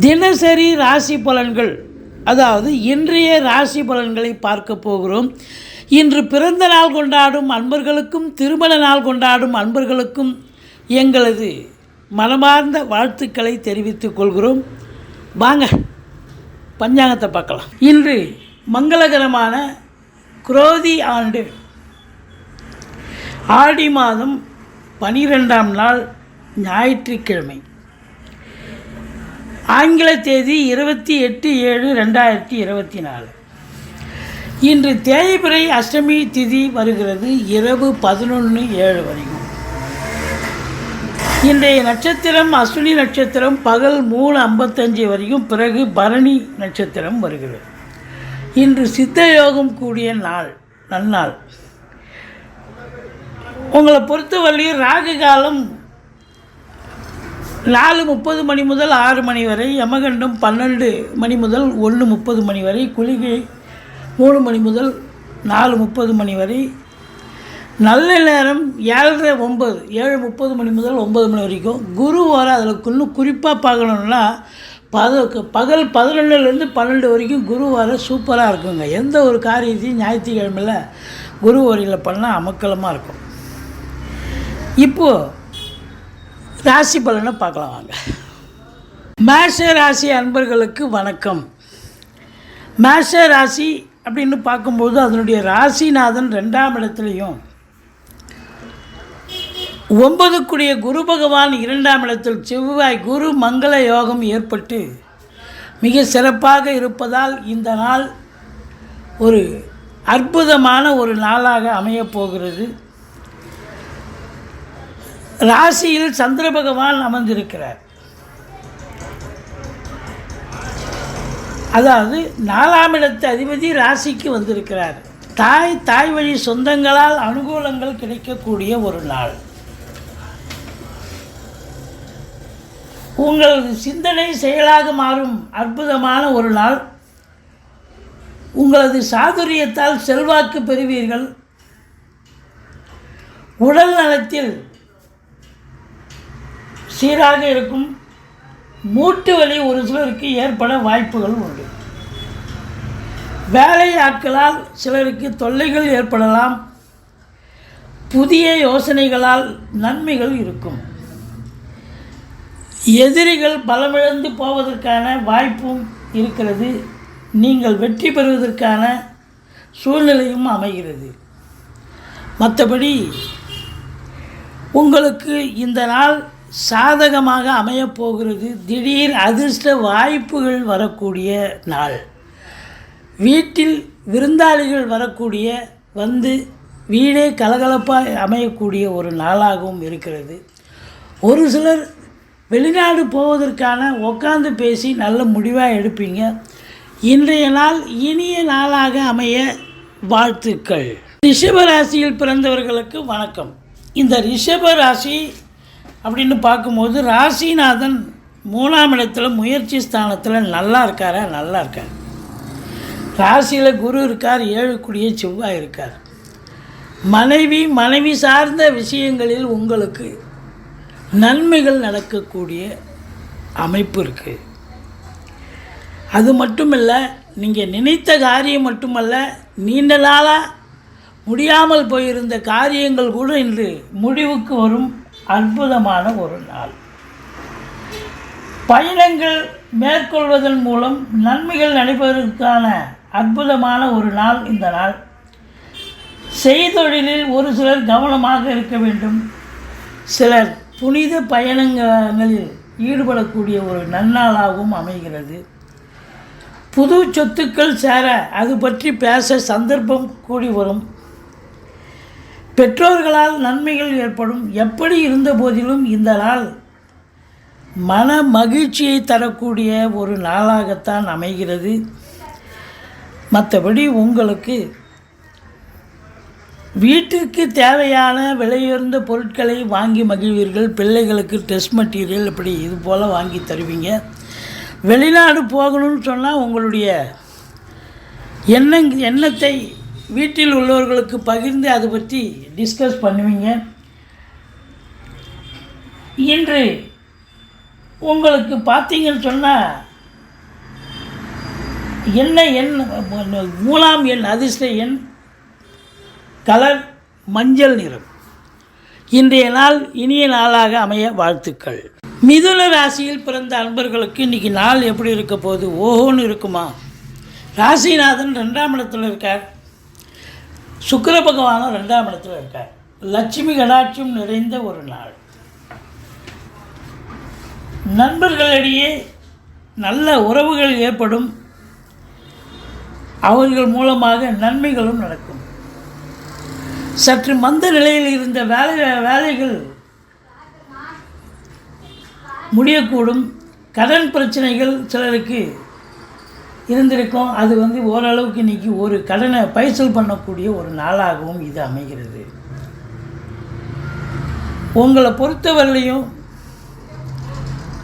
தினசரி ராசி பலன்கள் அதாவது இன்றைய ராசி பலன்களை பார்க்க போகிறோம். இன்று பிறந்த நாள் கொண்டாடும் அன்பர்களுக்கும் திருமண நாள் கொண்டாடும் அன்பர்களுக்கும் எங்களது மனமார்ந்த வாழ்த்துக்களை தெரிவித்துக் கொள்கிறோம். வாங்க பஞ்சாங்கத்தை பார்க்கலாம். இன்று மங்களகரமான குரோதி ஆண்டு. ஆடி மாதம் பனிரெண்டாம் நாள் ஞாயிற்றுக்கிழமை. ஆங்கில தேதி இருபத்தி எட்டு ஏழு ரெண்டாயிரத்தி இருபத்தி நாலு. இன்று தேய்பிரை அஷ்டமி திதி வருகிறது இரவு பதினொன்று ஏழு வரைக்கும். இன்றைய நட்சத்திரம் அஸ்வினி நட்சத்திரம் பகல் மூணு ஐம்பத்தஞ்சு வரைக்கும் பிறகு பரணி நட்சத்திரம் வருகிறது. இன்று சித்த யோகம் கூடிய நாள் நன்னாள். உங்களை பொறுத்தவரையும் ராகு காலம் நாலு முப்பது மணி முதல் ஆறு மணி வரை யமகண்டம் பன்னெண்டு மணி முதல் ஒன்று முப்பது மணி வரை குளிகை மூணு மணி முதல் நாலு முப்பது மணி வரை நல்ல நேரம் ஏழரை ஒம்பது ஏழு முப்பது மணி முதல் ஒம்பது மணி வரைக்கும். குரு வர அதில் இன்னும் குறிப்பாக பார்க்கணுன்னா பத பகல் பதினொன்றுலேருந்து பன்னெண்டு வரைக்கும் குரு வர சூப்பராக இருக்குங்க. எந்த ஒரு காரியத்தையும் ஞாயிற்றுக்கிழமையில் குரு வரையில் பண்ணால் அமக்கலமாக இருக்கும். இப்போது ராசி பலனை பார்க்கலாம் வாங்க. மேஷ ராசி அன்பர்களுக்கு வணக்கம். மேஷ ராசி அப்படின்னு பார்க்கும்போது அதனுடைய ராசிநாதன் ரெண்டாம் இடத்துலையும் ஒன்பதுக்குரிய குரு பகவான் இரண்டாம் இடத்தில் செவ்வாய் குரு மங்கள யோகம் ஏற்பட்டு மிக சிறப்பாக இருப்பதால் இந்த நாள் ஒரு அற்புதமான ஒரு நாளாக அமையப் போகிறது. ராசியில் சந்திர பகவான் அமர்ந்திருக்கிறார். அதாவது நாலாம் இடத்து அதிபதி ராசிக்கு வந்திருக்கிறார். தாய் தாய் வழி சொந்தங்களால் அனுகூலங்கள் கிடைக்கக்கூடிய ஒரு நாள். உங்களது சிந்தனை செயலாக மாறும் அற்புதமான ஒரு நாள். உங்களது சாதுரியத்தால் செல்வாக்கு பெறுவீர்கள். உடல் நலத்தில் சீராக இருக்கும் மூட்டு வலி ஒரு சிலருக்கு ஏற்பட வாய்ப்புகள் உண்டு. வேலை ஆட்களால் சிலருக்கு தொல்லைகள் ஏற்படலாம். புதிய யோசனைகளால் நன்மைகள் இருக்கும். எதிரிகள் பலமிழந்து போவதற்கான வாய்ப்பும் இருக்கிறது. நீங்கள் வெற்றி பெறுவதற்கான சூழ்நிலையும் அமைகிறது. மற்றபடி உங்களுக்கு இந்த நாள் சாதகமாக அமையப்போகிறது திடீர் அதிர்ஷ்ட வாய்ப்புகள் வரக்கூடிய நாள். வீட்டில் விருந்தாளிகள் வரக்கூடிய வந்து வீடே கலகலப்பாக அமையக்கூடிய ஒரு நாளாகவும் இருக்கிறது. ஒரு சிலர் வெளிநாடு போவதற்கான உட்காந்து பேசி நல்ல முடிவாக எடுப்பீங்க. இன்றைய நாள் இனிய நாளாக அமைய வாழ்த்துக்கள். ரிஷப ராசியில் பிறந்தவர்களுக்கு வணக்கம். இந்த ரிஷப ராசி அப்படின்னு பார்க்கும்போது ராசிநாதன் மூணாம் இடத்துல முயற்சி ஸ்தானத்தில் நல்லா இருக்காரா? நல்லா இருக்கார். ராசியில் குரு இருக்கார் ஏழுக்குடிய செவ்வாய் இருக்கார். மனைவி மனைவி சார்ந்த விஷயங்களில் உங்களுக்கு நன்மைகள் நடக்கக்கூடிய அமைப்பு இருக்குது அது மட்டுமல்ல நீங்கள் நினைத்த காரியம் மட்டுமல்ல நீண்ட நாளாக முடியாமல் போயிருந்த காரியங்கள் கூட இன்று முடிவுக்கு வரும். அற்புதமான ஒரு நாள். பயணங்கள் மேற்கொள்வதன் மூலம் நன்மைகள் நடைபெறுவதற்கான அற்புதமான ஒரு நாள் இந்த நாள். செய்தொழிலில் ஒரு சிலர் கவனமாக இருக்க வேண்டும். சிலர் புனித பயணங்களில் ஈடுபடக்கூடிய ஒரு நன்னாளாகவும் அமைகிறது. புது சொத்துக்கள் சேர அது பற்றி பேச சந்தர்ப்பம் கூடி வரும். பெற்றோர்களால் நன்மைகள் ஏற்படும். எப்படி இருந்த போதிலும் இந்த நாள் மன மகிழ்ச்சியை தரக்கூடிய ஒரு நாளாகத்தான் அமைகிறது. மற்றபடி உங்களுக்கு வீட்டிற்கு தேவையான விலையுயர்ந்த பொருட்களை வாங்கி மகிழ்வீர்கள். பிள்ளைகளுக்கு டெஸ்ட் மெட்டீரியல் இப்படி இது போல் வாங்கி தருவீங்க. வெளிநாடு போகணும்னு சொன்னால் உங்களுடைய எண்ணங் எண்ணத்தை வீட்டில் உள்ளவர்களுக்கு பகிர்ந்து அதை பற்றி டிஸ்கஸ் பண்ணுவீங்க. இன்று உங்களுக்கு பார்த்தீங்கன்னு சொன்னால் என்ன எண் மூலாம் எண் அதிர்ஷ்ட எண் கலர் மஞ்சள் நிறம். இன்றைய நாள் இனிய நாளாக அமைய வாழ்த்துக்கள். மிதுன ராசியில் பிறந்த அன்பர்களுக்கு இன்றைக்கி நாள் எப்படி இருக்க போகுது? ஓஹோன்னு இருக்குமா? ராசிநாதன் ரெண்டாம் இடத்தில் இருக்கார். சுக்கர பகவானும் ரெண்டாம் இடத்துல இருக்கார். லட்சுமி கடாட்சியம் நிறைந்த ஒரு நாள். நண்பர்களிடையே நல்ல உறவுகள் ஏற்படும். அவர்கள் மூலமாக நன்மைகளும் நடக்கும். சற்று மந்த நிலையில் இருந்த வேலை வேலைகள் முடியக்கூடும். கடன் பிரச்சனைகள் சிலருக்கு இருந்திருக்கும். அது வந்து ஓரளவுக்கு இன்றைக்கி ஒரு கடனை பைசல் பண்ணக்கூடிய ஒரு நாளாகவும் இது அமைகிறது. உங்களை பொறுத்தவரையிலையும்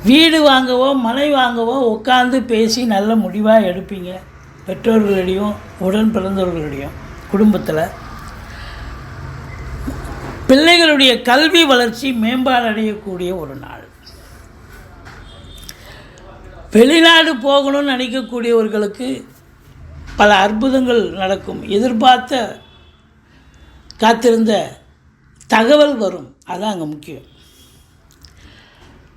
வீடு வாங்கவோ மனை வாங்கவோ உட்காந்து பேசி நல்ல முடிவாக எடுப்பீங்க. பெற்றோர்களிடையும் உடன் பிறந்தவர்களிடையும் குடும்பத்தில். பிள்ளைகளுடைய கல்வி வளர்ச்சி மேம்பாடு அடையக்கூடிய ஒரு நாள். வெளிநாடு போகணும்னு நினைக்கக்கூடியவர்களுக்கு பல அற்புதங்கள் நடக்கும். எதிர்பார்த்த காத்திருந்த தகவல் வரும். அதான் அங்கே முக்கியம்.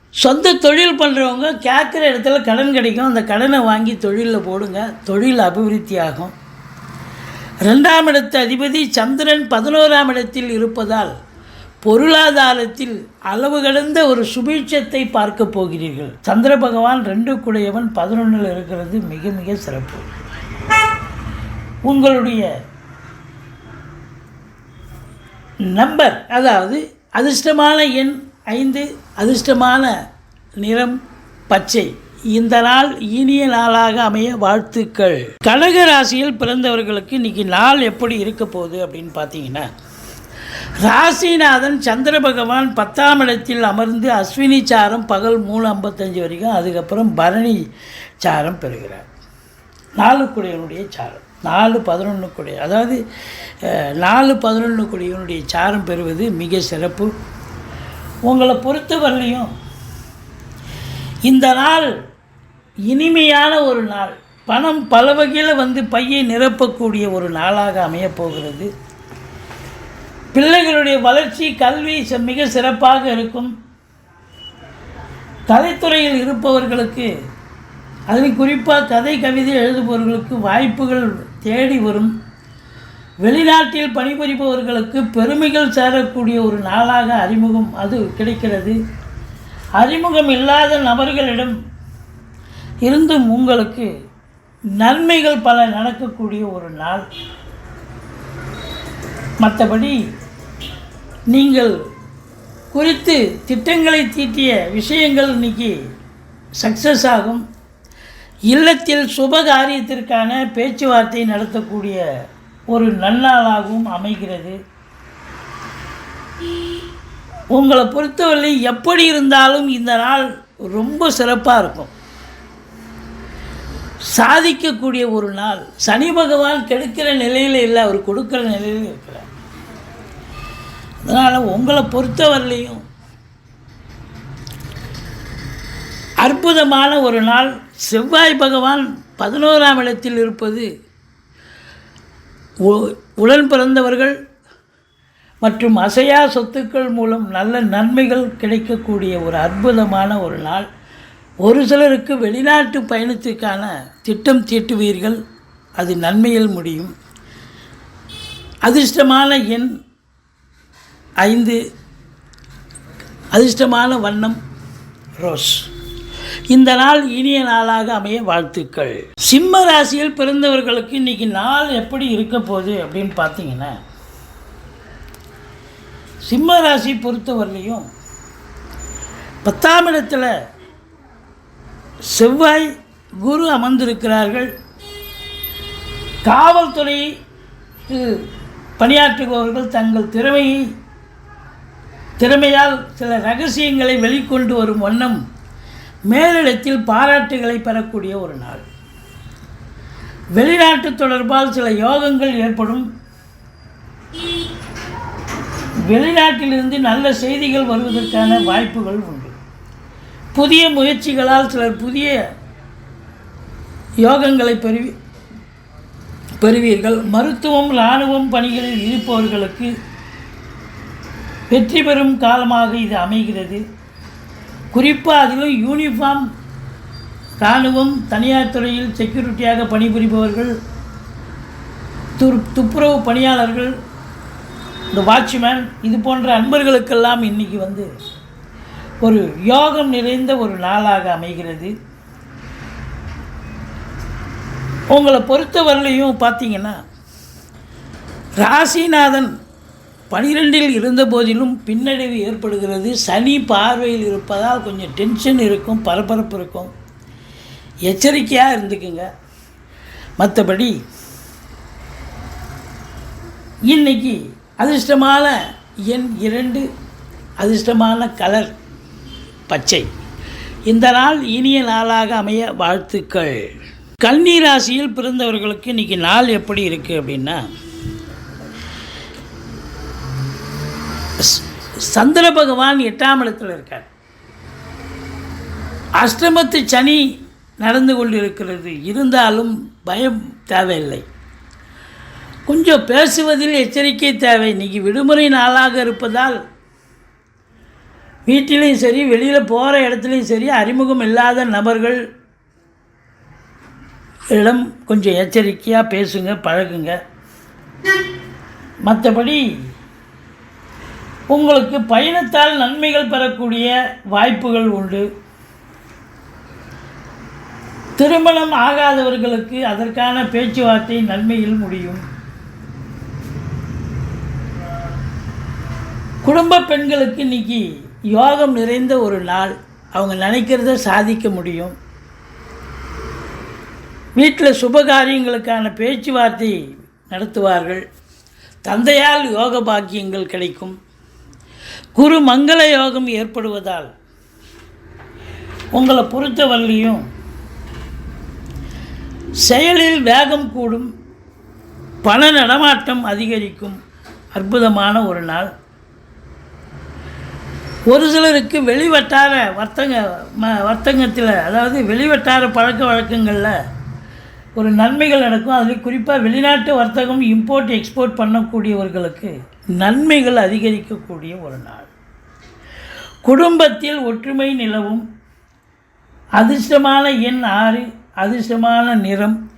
சொந்த தொழில் பண்ணுறவங்க கேட்குற இடத்துல கடன் கிடைக்கும். அந்த கடனை வாங்கி தொழிலில் போடுங்க. தொழில் அபிவிருத்தி ஆகும். ரெண்டாம் இடத்து அதிபதி சந்திரன் பதினோராம் இடத்தில் இருப்பதால் பொருளாதாரத்தில் அளவு கடந்த ஒரு சுபீட்சத்தை பார்க்க போகிறீர்கள். சந்திர பகவான் ரெண்டு குடையவன் பதினொன்றில் இருக்கிறது மிக மிக சிறப்பு. உங்களுடைய நம்பர் அதாவது அதிர்ஷ்டமான எண் ஐந்து அதிர்ஷ்டமான நிறம் பச்சை. இந்த நாள் இனிய நாளாக அமைய வாழ்த்துக்கள். கடக ராசியில் பிறந்தவர்களுக்கு இன்னைக்கு நாள் எப்படி இருக்க போகுது அப்படின்னு பார்த்தீங்கன்னா ராசிநாதன் சந்திர பகவான் பத்தாம் இடத்தில் அமர்ந்து அஸ்வினி சாரம் பகல் மூணு ஐம்பத்தஞ்சு வரைக்கும் அதுக்கப்புறம் பரணி சாரம் பெறுகிறார். நாலு குடையனுடைய சாரம் நாலு பதினொன்று குடை. அதாவது நாலு பதினொன்று குடையனுடைய சாரம் பெறுவது மிக சிறப்பு. உங்களை பொறுத்தவரையிலையும் இந்த நாள் இனிமையான ஒரு நாள் பணம் பல வகையில் வந்து பையை நிரப்பக்கூடிய ஒரு நாளாக அமையப் போகிறது. பிள்ளைகளுடைய வளர்ச்சி கல்வி மிக சிறப்பாக இருக்கும். கலைத்துறையில் இருப்பவர்களுக்கு அதில் குறிப்பாக கதை கவிதை எழுதுபவர்களுக்கு வாய்ப்புகள் தேடி வரும். வெளிநாட்டில் பணிபுரிபவர்களுக்கு பெருமைகள் சேரக்கூடிய ஒரு நாளாக அறிமுகம் அது கிடைக்கிறது. அறிமுகம் இல்லாத நபர்களிடம் இருந்தும் உங்களுக்கு நன்மைகள் பல நடக்கக்கூடிய ஒரு நாள். மற்றபடி நீங்கள் குறித்து திட்டங்களை தீட்டிய விஷயங்கள் இன்னைக்கு சக்ஸஸ் ஆகும். இல்லத்தில் சுப காரியத்திற்கான பேச்சுவார்த்தை நடத்தக்கூடிய ஒரு நன்னாளாகவும் அமைகிறது. உங்களை பொறுத்தவரை எப்படி இருந்தாலும் இந்த நாள் ரொம்ப சிறப்பாக இருக்கும். சாதிக்கக்கூடிய ஒரு நாள். சனி பகவான் கெடுக்கிற நிலையில் இல்லை அவர் கொடுக்கிற நிலையில் இருக்கிறார். அதனால் உங்களை பொறுத்தவரையிலையும் அற்புதமான ஒரு நாள். செவ்வாய் பகவான் பதினோராம் இடத்தில் இருப்பது உ- உடன் பிறந்தவர்கள் மற்றும் அசையா சொத்துக்கள் மூலம் நல்ல நன்மைகள் கிடைக்கக்கூடிய ஒரு அற்புதமான ஒரு நாள். ஒரு சிலருக்கு வெளிநாட்டு பயணத்துக்கான திட்டம் தீட்டுவீர்கள். அது நன்மையில் முடியும். அதிர்ஷ்டமான எண் ஐந்து அதிர்ஷ்டமான வண்ணம் ரோஸ். இந்த நாள் இனிய நாளாக அமைய வாழ்த்துக்கள். சிம்ம ராசியில் பிறந்தவர்களுக்கு இன்னைக்கு நாள் எப்படி இருக்க போகுது அப்படின்னு பார்த்தீங்கன்னா சிம்ம ராசி பொறுத்தவரையிலையும் பத்தாம் இடத்துல செவ்வாய் குரு அமர்ந்திருக்கிறார்கள். காவல்துறை பணியாற்றுபவர்கள் தங்கள் திறமையை திறமையால் சில ரகசியங்களை வெளிக்கொண்டு வரும் வண்ணம் மேலிடத்தில் பாராட்டுகளை பெறக்கூடிய ஒரு நாள். வெளிநாட்டு தொடர்பால் சில யோகங்கள் ஏற்படும். வெளிநாட்டிலிருந்து நல்ல செய்திகள் வருவதற்கான வாய்ப்புகள் உண்டு. புதிய முயற்சிகளால் சிலர் புதிய யோகங்களை பெறுவி பெறுவீர்கள். மருத்துவம் இராணுவம் பணிகளில் இருப்பவர்களுக்கு வெற்றி பெறும் காலமாக இது அமைகிறது. குறிப்பாக அதிலும் யூனிஃபார்ம் இராணுவம் தனியார் துறையில் செக்யூரிட்டியாக பணிபுரிபவர்கள் துர் துப்புரவு பணியாளர்கள் இந்த வாட்ச்மேன் இது போன்ற அன்பர்களுக்கெல்லாம் இன்றைக்கி வந்து ஒரு யோகம் நிறைந்த ஒரு நாளாக அமைகிறது. உங்களை பொறுத்தவரையிலையும் பார்த்தீங்கன்னா ராசிநாதன் பனிரெண்டில் இருந்த போதிலும் பின்னடைவு ஏற்படுகிறது. சனி பார்வையில் இருப்பதால் கொஞ்சம் டென்ஷன் இருக்கும் பரபரப்பு இருக்கும். எச்சரிக்கையாக இருந்துக்குங்க. மற்றபடி இன்னைக்கு அதிர்ஷ்டமான எண் இரண்டு அதிர்ஷ்டமான கலர் பச்சை. இந்த நாள் இனிய நாளாக அமைய வாழ்த்துக்கள். கன்னி ராசியில் பிறந்தவர்களுக்கு இன்னைக்கு நாள் எப்படி இருக்குது அப்படின்னா சந்திர பகவான் எட்டாம் இடத்தில் இருக்கார். அஷ்டமத்து சனி நடந்து கொண்டிருக்கிறது. இருந்தாலும் பயம் தேவையில்லை. கொஞ்சம் பேசுவதில் எச்சரிக்கை தேவை. இன்றைக்கி விடுமுறை நாளாக இருப்பதால் வீட்டிலையும் சரி வெளியில் போகிற இடத்துலையும் சரி அறிமுகம் இல்லாத நபர்கள் இடம் கொஞ்சம் எச்சரிக்கையாக பேசுங்க பழகுங்க. மற்றபடி உங்களுக்கு பயணத்தால் நன்மைகள் பெறக்கூடிய வாய்ப்புகள் உண்டு. திருமணம் ஆகாதவர்களுக்கு அதற்கான பேச்சுவார்த்தை நன்மையில் முடியும். குடும்ப பெண்களுக்கு இன்னைக்கு யோகம் நிறைந்த ஒரு நாள். அவங்க நினைக்கிறத சாதிக்க முடியும். வீட்டில் சுபகாரியங்களுக்கான பேச்சுவார்த்தை நடத்துவார்கள். தந்தையால் யோக பாக்கியங்கள் கிடைக்கும். குரு மங்கள யோகம் ஏற்படுவதால் உங்களை பொறுத்தவரையும் செயலில் வேகம் கூடும் பண நடமாட்டம் அதிகரிக்கும் அற்புதமான ஒரு நாள். ஒரு சிலருக்கு வெளிவட்டார வர்த்தக ம வர்த்தகத்தில் அதாவது வெளிவட்டார பழக்க வழக்கங்களில் ஒரு நன்மைகள் நடக்கும். அதில் குறிப்பாக வெளிநாட்டு வர்த்தகம் இம்போர்ட் எக்ஸ்போர்ட் பண்ணக்கூடியவர்களுக்கு நன்மைகள் அதிகரிக்கக்கூடிய ஒரு நாள். குடும்பத்தில் ஒற்றுமை நிலவும். அதிர்ஷ்டமான எண் ஆறு அதிர்ஷ்டமான நிறம்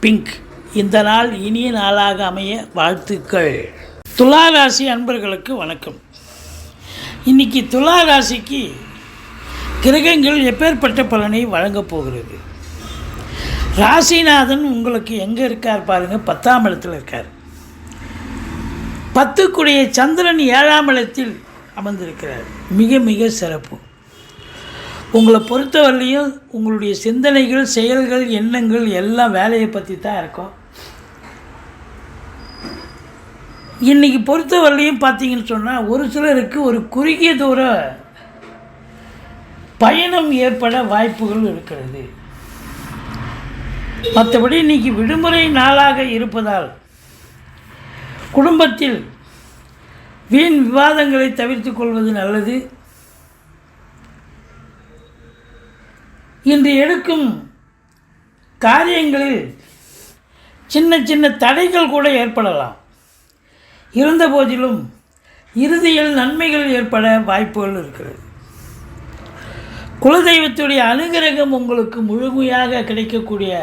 பிங்க். இந்த நாள் இனிய நாளாக அமைய வாழ்த்துக்கள். துலா ராசி அன்பர்களுக்கு வணக்கம். இன்னைக்கு துலா ராசிக்கு கிரகங்கள் எப்பேற்பட்ட பலனை வழங்கப் போகிறது? ராசிநாதன் உங்களுக்கு எங்கே இருக்கார் பாருங்கள் பத்தாம் இடத்தில் இருக்கார். பத்துக்குடைய சந்திரன் ஏழாம் இடத்தில் அமர்ந்திருக்கிறார். மிக மிக சிறப்பு. உங்களை பொறுத்தவரையிலையும் உங்களுடைய சிந்தனைகள் செயல்கள் எண்ணங்கள் எல்லாம் வேலையை பற்றி தான் இருக்கும். இன்றைக்கி பொறுத்தவரையிலையும் பார்த்தீங்கன்னு சொன்னால் ஒரு சிலருக்கு ஒரு குறுகிய தூர பயணம் ஏற்பட வாய்ப்புகள் இருக்கிறது. மற்றபடி இன்னைக்கு விடுமுறை நாளாக இருப்பதால் குடும்பத்தில் வீண் விவாதங்களை தவிர்த்து கொள்வது நல்லது. இன்று எடுக்கும் காரியங்களில் சின்ன சின்ன தடைகள் கூட ஏற்படலாம். இருந்த போதிலும் இறுதியில் நன்மைகள் ஏற்பட வாய்ப்புகள் இருக்கிறது. குலதெய்வத்துடைய அனுகிரகம் உங்களுக்கு முழுமையாக கிடைக்கக்கூடிய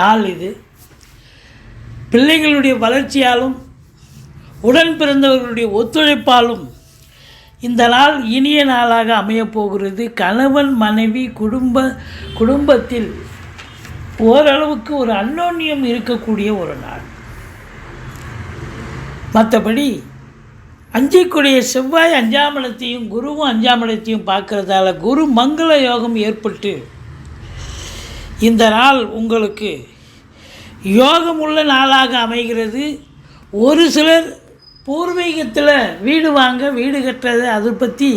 நாள் இது. பிள்ளைகளுடைய வளர்ச்சியாலும் உடன் பிறந்தவர்களுடைய ஒத்துழைப்பாலும் இந்த நாள் இனிய நாளாக அமையப் போகிறது கணவன் மனைவி குடும்ப குடும்பத்தில் ஓரளவுக்கு ஒரு அன்னோன்யம் இருக்கக்கூடிய ஒரு நாள். மற்றபடி அஞ்சிக்கூடிய செவ்வாய் அஞ்சாமலத்தையும் குருவும் அஞ்சாமலத்தையும் பார்க்கறதால குரு மங்கள யோகம் ஏற்பட்டு இந்த நாள் உங்களுக்கு யோகமுள்ள நாளாக அமைகிறது. ஒரு சிலர் பூர்வீகத்தில் வீடு வாங்க வீடு கட்டுறது அதை பற்றி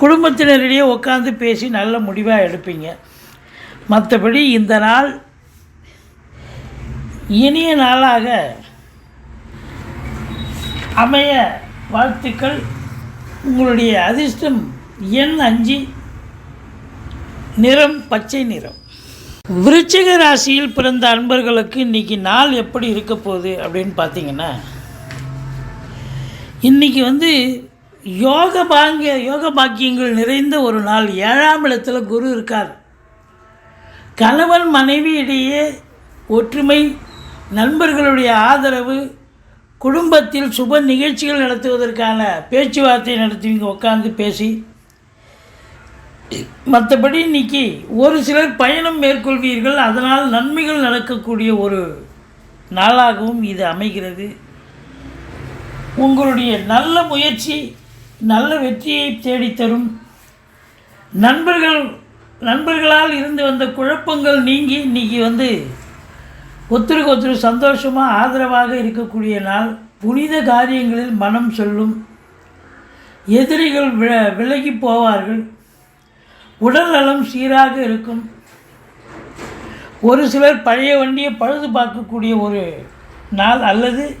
குடும்பத்தினரிடையே உட்காந்து பேசி நல்ல முடிவாக எடுப்பீங்க. மற்றபடி இந்த நாள் இனிய நாளாக அமைய வாழ்த்துக்கள். உங்களுடைய அதிர்ஷ்டம் எண் அஞ்சு நிறம் பச்சை நிறம். விருச்சிக ராசியில் பிறந்த அன்பர்களுக்கு இன்னைக்கு நாள் எப்படி இருக்க போகுது அப்படின்னு பார்த்தீங்கன்னா இன்னைக்கு வந்து யோக பாங்கிய யோக பாக்கியங்கள் நிறைந்த ஒரு நாள். ஏழாம் இடத்துல குரு இருக்கார். கணவன் மனைவி இடையே ஒற்றுமை நண்பர்களுடைய ஆதரவு குடும்பத்தில் சுப நிகழ்ச்சிகள் நடத்துவதற்கான பேச்சுவார்த்தை நடத்துவீங்க உட்காந்து பேசி மற்றபடி இன்னைக்கு ஒரு சிலர் பயணம் மேற்கொள்வீர்கள். அதனால் நன்மைகள் நடக்கக்கூடிய ஒரு நாளாகவும் இது அமைகிறது. உங்களுடைய நல்ல முயற்சி நல்ல வெற்றியை தேடித்தரும். நண்பர்கள் நண்பர்களால் இருந்து வந்த குழப்பங்கள் நீங்கி இன்னைக்கு வந்து ஒருத்தருக்கு ஒருத்தர் சந்தோஷமாக ஆதரவாக இருக்கக்கூடிய நாள். புனித காரியங்களில் மனம் சொல்லும். எதிரிகள் வில விலகி போவார்கள். உடல் நலம் சீராக இருக்கும். ஒரு சிலர் பழைய வண்டியை பழுது பார்க்கக்கூடிய ஒரு நாள் அல்லது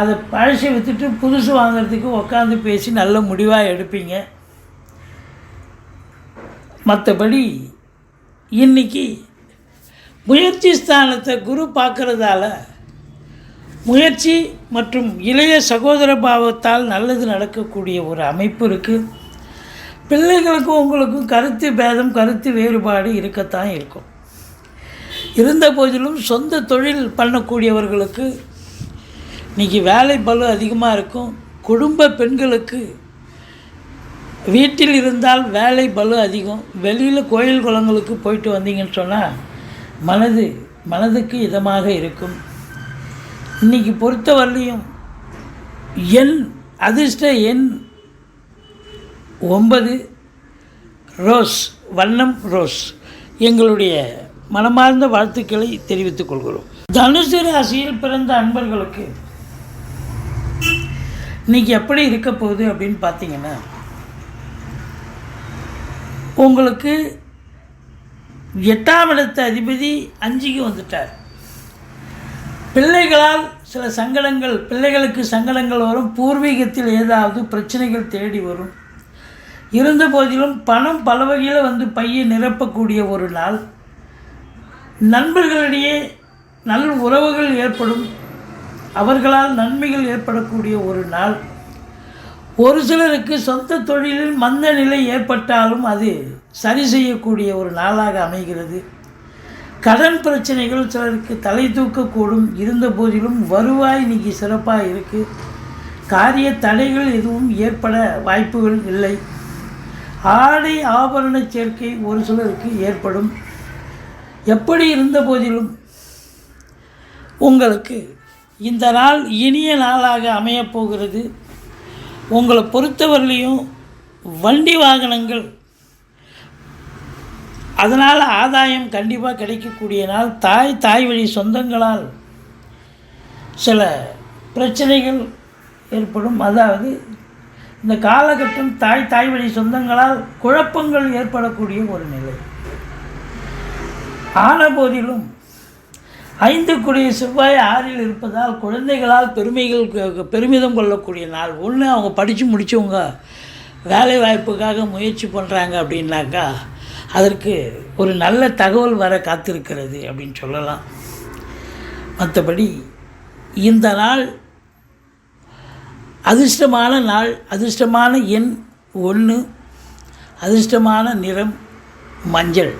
அதை பழசை விற்றுட்டு புதுசு வாங்குறதுக்கு உட்காந்து பேசி நல்ல முடிவாக எடுப்பீங்க. மற்றபடி இன்னைக்கு முயற்சி ஸ்தானத்தை குரு பார்க்குறதால முயற்சி மற்றும் இளைய சகோதர பாவத்தால் நல்லது நடக்கக்கூடிய ஒரு அமைப்பு இருக்குது பிள்ளைகளுக்கும் உங்களுக்கும் கருத்து பேதம் கருத்து வேறுபாடு இருக்கத்தான் இருக்கும். இருந்த போதிலும் சொந்த தொழில் பண்ணக்கூடியவர்களுக்கு இன்றைக்கி வேலை பளு அதிகமாக இருக்கும். குடும்ப பெண்களுக்கு வீட்டில் இருந்தால் வேலை பளு அதிகம். வெளியில் கோயில் குளங்களுக்கு போயிட்டு வந்தீங்கன்னு சொன்னால் மனது மனதுக்கு இதமாக இருக்கும். இன்றைக்கி பொறுத்தவரையிலையும் எண் அதிர்ஷ்ட எண் ஒன்பது ரோஸ் வண்ணம் ரோஸ். எங்களுடைய மனமார்ந்த வாழ்த்துக்களை தெரிவித்துக் கொள்கிறோம். தனுசு ராசியில் பிறந்த அன்பர்களுக்கு இன்னைக்கு எப்படி இருக்க போகுது அப்படின்னு பார்த்தீங்கன்னா உங்களுக்கு எட்டாம் இடத்த அதிபதி அஞ்சுக்கு வந்துட்டார். பிள்ளைகளால் சில சங்கடங்கள் பிள்ளைகளுக்கு சங்கடங்கள் வரும். பூர்வீகத்தில் ஏதாவது பிரச்சனைகள் தேடி வரும். இருந்த போதிலும் பணம் பல வகையில் வந்து பையை நிரப்பக்கூடிய ஒரு நாள். நண்பர்களிடையே நல் உறவுகள் ஏற்படும். அவர்களால் நன்மைகள் ஏற்படக்கூடிய ஒரு நாள். ஒரு சிலருக்கு சொந்த தொழிலில் மந்த நிலை ஏற்பட்டாலும் அது சரி செய்யக்கூடிய ஒரு நாளாக அமைகிறது. கடன் பிரச்சனைகள் சிலருக்கு தலை தூக்கக்கூடும். இருந்த போதிலும் வருவாய் இன்னைக்கு சிறப்பாக இருக்குது காரிய தடைகள் எதுவும் ஏற்பட வாய்ப்புகள் இல்லை. ஆடை ஆபரண சேர்க்கை ஒரு சிலருக்கு ஏற்படும். எப்படி இருந்த போதிலும் உங்களுக்கு இந்த நாள் இனிய நாளாக அமையப்போகிறது உங்களை பொறுத்தவரையிலையும் வண்டி வாகனங்கள் அதனால் ஆதாயம் கண்டிப்பாக கிடைக்கக்கூடிய நாள். தாய் தாய் வழி சொந்தங்களால் சில பிரச்சனைகள் ஏற்படும். அதாவது இந்த காலகட்டம் தாய் தாய் வழி சொந்தங்களால் குழப்பங்கள் ஏற்படக்கூடிய ஒரு நிலை. ஆன போதிலும் ஐந்து குடிய செவ்வாய் ஆறில் இருப்பதால் குழந்தைகளால் பெருமைகள் பெருமிதம் கொள்ளக்கூடிய நாள். ஒன்று அவங்க படித்து முடித்தவங்க வேலை வாய்ப்புக்காக முயற்சி பண்ணுறாங்க அப்படின்னாக்கா அதற்கு ஒரு நல்ல தகவல் வர காத்திருக்கிறது அப்படின்னு சொல்லலாம். மற்றபடி இந்த நாள் அதிர்ஷ்டமான நாள் அதிர்ஷ்டமான எண் ஒன்று அதிர்ஷ்டமான நிறம் மஞ்சள்.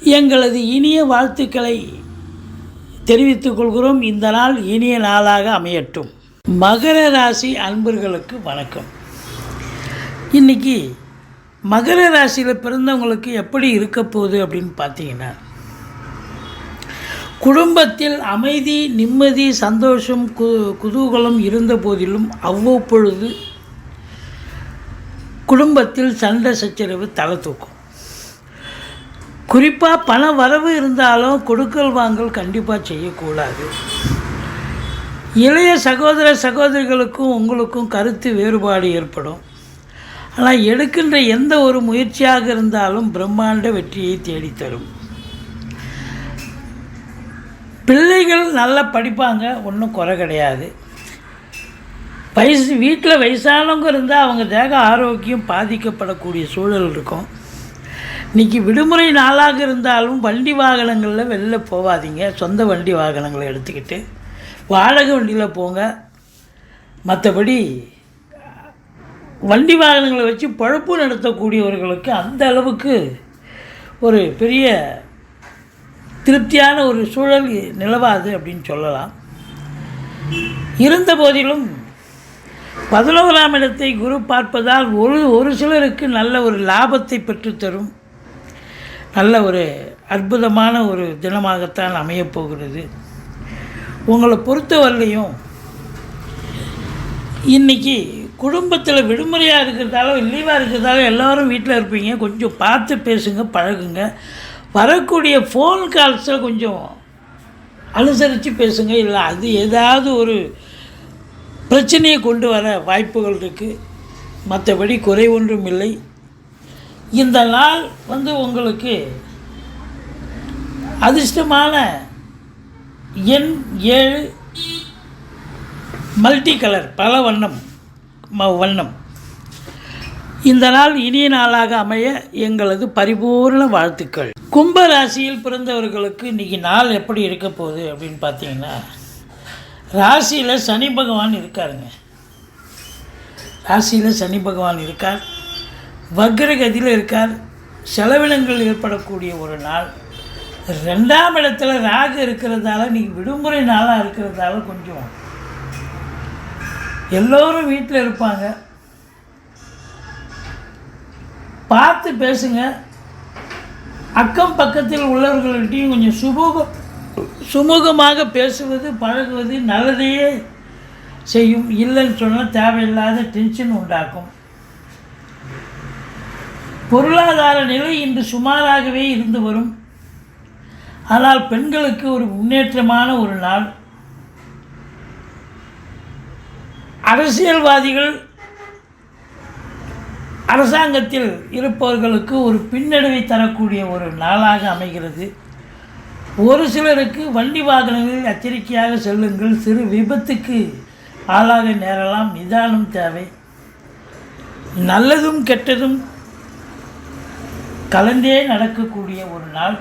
எங்களது இனிய வாழ்த்துக்களை தெரிவித்துக் கொள்கிறோம் இந்த நாள் இனிய நாளாக அமையட்டும். மகர ராசி அன்பர்களுக்கு வணக்கம். இன்னைக்கு மகர ராசியில் பிறந்தவங்களுக்கு எப்படி இருக்க போகுது அப்படின்னு பார்த்தீங்கன்னா குடும்பத்தில் அமைதி நிம்மதி சந்தோஷம் கு குதூகலம் இருந்த போதிலும் அவ்வப்பொழுது குடும்பத்தில் சண்டை சச்சரவு தலை தூக்கும். குறிப்பாக பண வரவு இருந்தாலும் கொடுக்கல் வாங்கல் கண்டிப்பாக செய்யக்கூடாது. இளைய சகோதர சகோதரிகளுக்கும் உங்களுக்கும் கருத்து வேறுபாடு ஏற்படும். ஆனால் எடுக்கின்ற எந்த ஒரு முயற்சியாக இருந்தாலும் பிரம்மாண்ட வெற்றியை தேடித்தரும். பிள்ளைகள் நல்லா படிப்பாங்க ஒன்றும் குறை கிடையாது. வயசு வீட்டில் வயசானவங்க இருந்தால் அவங்க தேக ஆரோக்கியம் பாதிக்கப்படக்கூடிய சூழல் இருக்கும். இன்றைக்கி விடுமுறை நாளாக இருந்தாலும் வண்டி வாகனங்களில் வெளில போகாதீங்க சொந்த வண்டி வாகனங்களை எடுத்துக்கிட்டு வாடகை வண்டியில் போங்க. மற்றபடி வண்டி வாகனங்களை வச்சு பழப்பு நடத்தக்கூடியவர்களுக்கு அந்த அளவுக்கு ஒரு பெரிய திருப்தியான ஒரு சூழல் நிலவாது அப்படின்னு சொல்லலாம். இருந்த போதிலும் பதினோராம் இடத்தை குரு பார்ப்பதால் ஒரு ஒரு சிலருக்கு நல்ல ஒரு லாபத்தை பெற்றுத்தரும். நல்ல ஒரு அற்புதமான ஒரு தினமாகத்தான் அமையப்போகிறது. உங்களை பொறுத்தவரையிலையும் இன்றைக்கி குடும்பத்தில் விடுமுறையாக இருக்கிறதாலோ லீவாக இருக்கிறதாலோ எல்லோரும் வீட்டில் இருப்பீங்க. கொஞ்சம் பார்த்து பேசுங்க பழகுங்க. வரக்கூடிய ஃபோன் கால்ஸில் கொஞ்சம் அனுசரித்து பேசுங்க. இல்லை அது ஏதாவது ஒரு பிரச்சனையை கொண்டு வர வாய்ப்புகள் இருக்குது மற்றபடி குறை ஒன்றும் இல்லை. இந்த நாள் வந்து உங்களுக்கு அதிர்ஷ்டமான எண் ஏழு மல்டி கலர் பல வண்ணம் ம- வண்ணம். இந்த நாள் இனிய நாளாக அமைய எங்களது பரிபூர்ண வாழ்த்துக்கள். கும்ப ராசியில் பிறந்தவர்களுக்கு இன்றைக்கி நாள் எப்படி இருக்க போகுது அப்படின்னு பார்த்தீங்கன்னா ராசியில் சனி பகவான் இருக்காருங்க. ராசியில் சனி பகவான் இருக்கார். வக்ரகதியில் இருக்கார். செலவினங்கள் ஏற்படக்கூடிய ஒரு நாள். ரெண்டாம் இடத்துல ராகு இருக்கிறதால இன்னைக்கு விடுமுறை நாளாக இருக்கிறதால கொஞ்சம் எல்லோரும் வீட்டில் இருப்பாங்க. பார்த்து பேசுங்க. அக்கம் பக்கத்தில் உள்ளவர்கள்ட்டையும் கொஞ்சம் சுமூகம் சுமூகமாக பேசுவது பழகுவது நல்லதையே செய்யும். இல்லைன்னு சொன்னால் தேவையில்லாத டென்ஷன் உண்டாக்கும். பொருளாதார நிலை இன்று சுமாராகவே இருந்து வரும். ஆனால் பெண்களுக்கு ஒரு முன்னேற்றமான ஒரு நாள். அரசியல்வாதிகள் அரசாங்கத்தில் இருப்பவர்களுக்கு ஒரு பின்னடைவை தரக்கூடிய ஒரு நாளாக அமைகிறது. ஒரு சிலருக்கு வண்டி வாகனங்களில் எச்சரிக்கையாக செல்லுங்கள் சிறு விபத்துக்கு ஆளாக நேரலாம் நிதானம் தேவை. நல்லதும் கெட்டதும் கலந்தே நடக்கக்கூடிய ஒரு நாள்.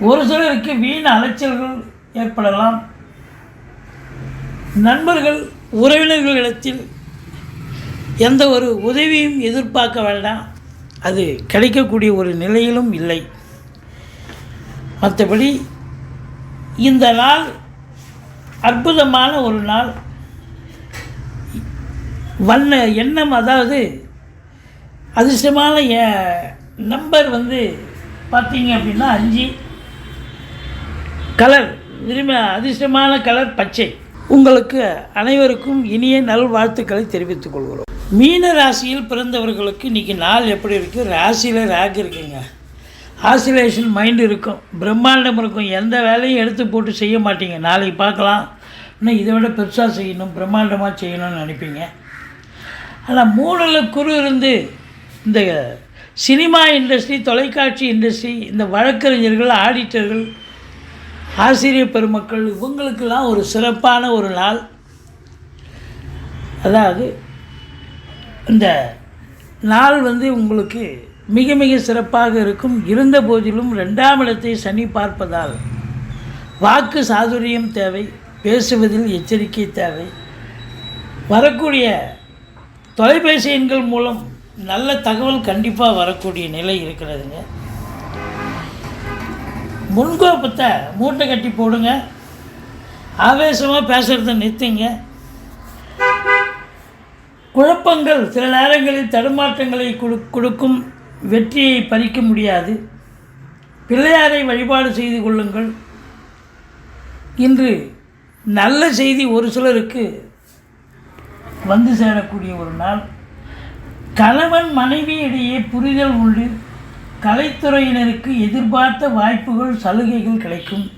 ஒரு சிலருக்கு வீண் அலைச்சல்கள் ஏற்படலாம். நண்பர்கள் உறவினர்களிடத்தில் எந்த ஒரு உதவியும் எதிர்பார்க்க வேண்டாம். அது கிடைக்கக்கூடிய ஒரு நிலையிலும் இல்லை. மற்றபடி இந்த நாள் அற்புதமான ஒரு நாள். வண்ண எண்ணம் அதாவது அதிர்ஷ்டமான என் நம்பர் வந்து பார்த்தீங்க அப்படின்னா அஞ்சு. கலர் விரும்ப அதிர்ஷ்டமான கலர் பச்சை. உங்களுக்கு அனைவருக்கும் இனிய நல்வாழ்த்துக்களை தெரிவித்துக் கொள்கிறோம். மீன ராசியில் பிறந்தவர்களுக்கு இன்றைக்கி நாள் எப்படி இருக்குது ராசியில் ராக் இருக்குங்க. ஆசிலேஷன் மைண்ட் இருக்கும். பிரம்மாண்டம் இருக்கும். எந்த வேலையும் எடுத்து போட்டு செய்ய மாட்டீங்க. நாளைக்கு பார்க்கலாம். இன்னும் இதை விட பெருசாக செய்யணும். பிரம்மாண்டமாக செய்யணும்னு நினைப்பீங்க. ஆனால் மூணில் குரு இருந்து இந்த சினிமா இண்டஸ்ட்ரி தொலைக்காட்சி இண்டஸ்ட்ரி இந்த வழக்கறிஞர்கள் ஆடிட்டர்கள் ஆசிரியர் பெருமக்கள் இவங்களுக்கெல்லாம் ஒரு சிறப்பான ஒரு நாள். அதாவது இந்த நாள் வந்து உங்களுக்கு மிக மிக சிறப்பாக இருக்கும். இருந்த போதிலும் ரெண்டாம் இடத்தை சனி பார்ப்பதால் வாக்கு சாதுரியம் தேவை பேசுவதில் எச்சரிக்கை தேவை. வரக்கூடிய தொலைபேசி எண்கள் மூலம் நல்ல தகவல் கண்டிப்பாக வரக்கூடிய நிலை இருக்கிறதுங்க. முன்கோபத்தை மூட்டை கட்டி போடுங்க. ஆவேசமாக பேசுகிறத நிறுத்துங்க. குழப்பங்கள் சில நேரங்களில் தடுமாற்றங்களை கொடு கொடுக்கும் வெற்றியை பறிக்க முடியாது. பிள்ளையாரை வழிபாடு செய்து கொள்ளுங்கள். இன்று நல்ல செய்தி ஒரு சிலருக்கு வந்து சேரக்கூடிய ஒரு நாள். கணவன் மனைவி இடையே புரிதல் உண்டு. கலைத்துறையினருக்கு எதிர்பார்த்த வாய்ப்புகள் சலுகைகள் கிடைக்கும்.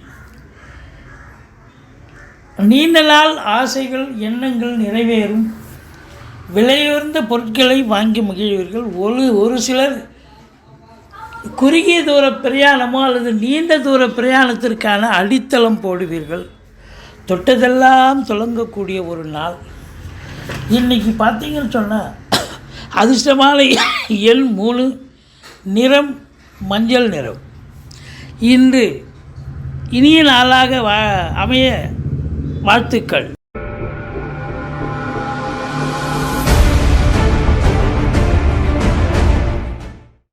நீண்ட நாள் ஆசைகள் எண்ணங்கள் நிறைவேறும். விலையுயர்ந்த பொருட்களை வாங்கி மகிழ்வீர்கள். ஒரு ஒரு சிலர் குறுகிய தூர பிரயாணமோ அல்லது நீண்ட தூர பிரயாணத்திற்கான அடித்தளம் போடுவீர்கள். தொட்டதெல்லாம் தொடங்கக்கூடிய ஒரு நாள். இன்றைக்கி பார்த்தீங்கன்னு சொன்னால் அதிர்ஷ்டமான எல் மூணு நிறம் மஞ்சள் நிறம். இன்று இனிய நாளாக வா அமைய வாழ்த்துக்கள்.